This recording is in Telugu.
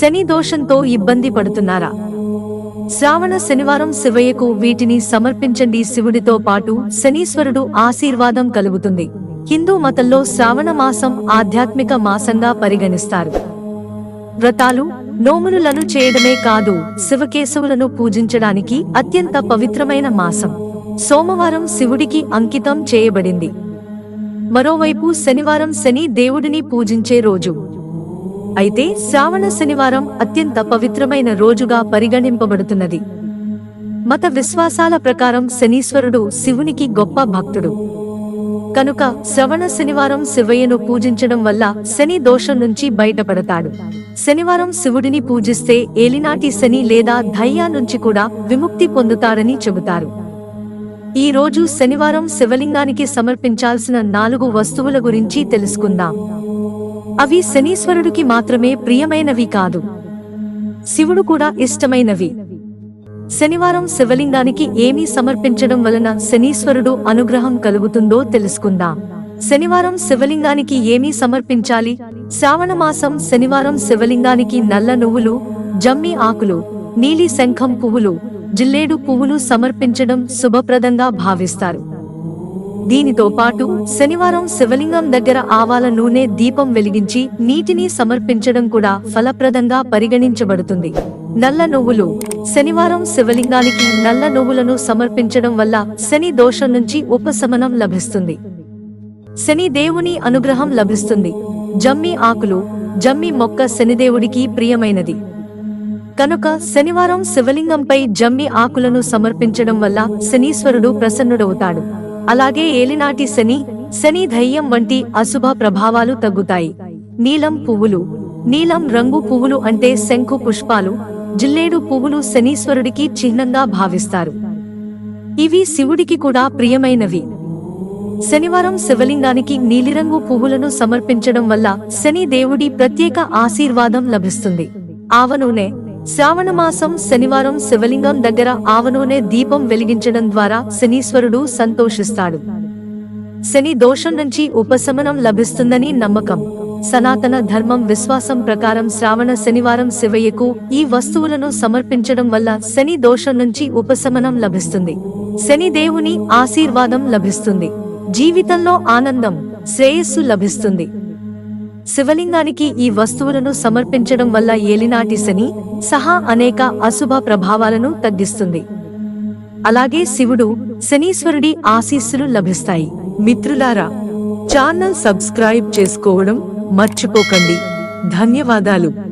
శని దోషంతో ఇబ్బంది పడుతున్నారా? శ్రావణ శనివారం శివయ్యకు వీటిని సమర్పించండి శివుడితో పాటు శనీశ్వరుడు ఆశీర్వాదం కలుగుతుంది. హిందూ మతంలో శ్రావణ మాసం ఆధ్యాత్మిక మాసంగా పరిగణిస్తారు. వ్రతాలు నోములను చేయడమే కాదు శివకేశవులను పూజించడానికి అత్యంత పవిత్రమైన మాసం. సోమవారం శివుడికి అంకితం చేయబడింది. మరోవైపు శనివారం శని దేవుడిని పూజించే రోజు. అయితే శ్రావణ శనివారం అత్యంత పవిత్రమైన రోజుగా పరిగణింపబడుతున్నది. మత విశ్వాసాల ప్రకారం శనీశ్వరుడు శివునికి గొప్ప భక్తుడు. కనుక శ్రవణ శనివారం శివయ్యను పూజించడం వల్ల శని దోషం నుంచి బయటపడతాడు. శనివారం శివుడిని పూజిస్తే ఏలినాటి శని లేదా ధయ్యా నుంచి కూడా విముక్తి పొందుతారని చెబుతారు. ఈ రోజు శనివారం శివలింగానికి సమర్పించాల్సిన నాలుగు వస్తువుల గురించి తెలుసుకుందాం. అవి శనీశ్వరుడికి మాత్రమే ప్రియమైనవి కాదు. శివుడు కూడా ఇష్టమైనవి. శనివారం శివలింగానికి ఏమీ సమర్పించడం వలన శనీశ్వరుడు అనుగ్రహం కలుగుతుందో తెలుసుకుందాం. శనివారం శివలింగానికి ఏమీ సమర్పించాలి? శ్రావణ మాసం శనివారం శివలింగానికి నల్ల నువ్వులు జమ్మి ఆకులు నీలి శంఖం పువ్వులు జిల్లేడు పువ్వులు సమర్పించడం శుభప్రదంగా భావిస్తారు. దీనితో పాటు శనివారం శివలింగం దగ్గర ఆవాల నూనె దీపం వెలిగించి నీటిని సమర్పించడం కూడా ఫలప్రదంగా పరిగణించబడుతుంది. నల్ల నువ్వులు. శనివారం శివలింగానికి నల్ల నువ్వులను సమర్పించడం వల్ల శని దోషం నుంచి ఉపశమనం లభిస్తుంది. శని దేవుని అనుగ్రహం లభిస్తుంది. జమ్మి ఆకులు. జమ్మి మొక్క శనిదేవుడికి ప్రియమైనది. కనుక శనివారం శివలింగంపై జమ్మి ఆకులను సమర్పించడం వల్ల శనీశ్వరుడు ప్రసన్నుడవుతాడు. అలాగే ఏలినాటి శని శని ధైర్యం వంటి అశుభ ప్రభావాలు తగ్గుతాయి. నీలం పువ్వులు నీలం రంగు పువ్వులు అంటే శంఖు పుష్పాలు జిల్లేడు పువ్వులు శనీశ్వరుడికి చిహ్నంగా భావిస్తారు. ఇవి శివుడికి కూడా ప్రియమైనవి. శనివారం శివలింగానికి నీలిరంగు పువ్వులను సమర్పించడం వల్ల శని దేవుడి ప్రత్యేక ఆశీర్వాదం లభిస్తుంది. ఆవనూనె శ్రావణమాసం శనివారం శివలింగం దగ్గర ఆవనూనె దీపం వెలిగించడం ద్వారా శనీశ్వరుడు సంతోషిస్తాడు. శని దోషం నుంచి ఉపశమనం లభిస్తుందని నమ్మకం. సనాతన ధర్మం విశ్వాసం ప్రకారం శ్రావణ శనివారం శివయ్యకు ఈ వస్తువులను సమర్పించడం వల్ల శని దోషం నుంచి ఉపశమనం లభిస్తుంది. శని దేవుని ఆశీర్వాదం లభిస్తుంది. జీవితంలో ఆనందం శ్రేయస్సు లభిస్తుంది. శివలింగానికి ఈ వస్తువులను సమర్పించడం వల్ల ఏలినాటి శని సహా అనేక అశుభ ప్రభావాలను తగ్గిస్తుంది. అలాగే శివుడు శనీశ్వరుడి ఆశీస్సులు లభిస్తాయి. మిత్రులారా ఛానల్ సబ్స్క్రైబ్ చేసుకోవడం మర్చిపోకండి. ధన్యవాదాలు.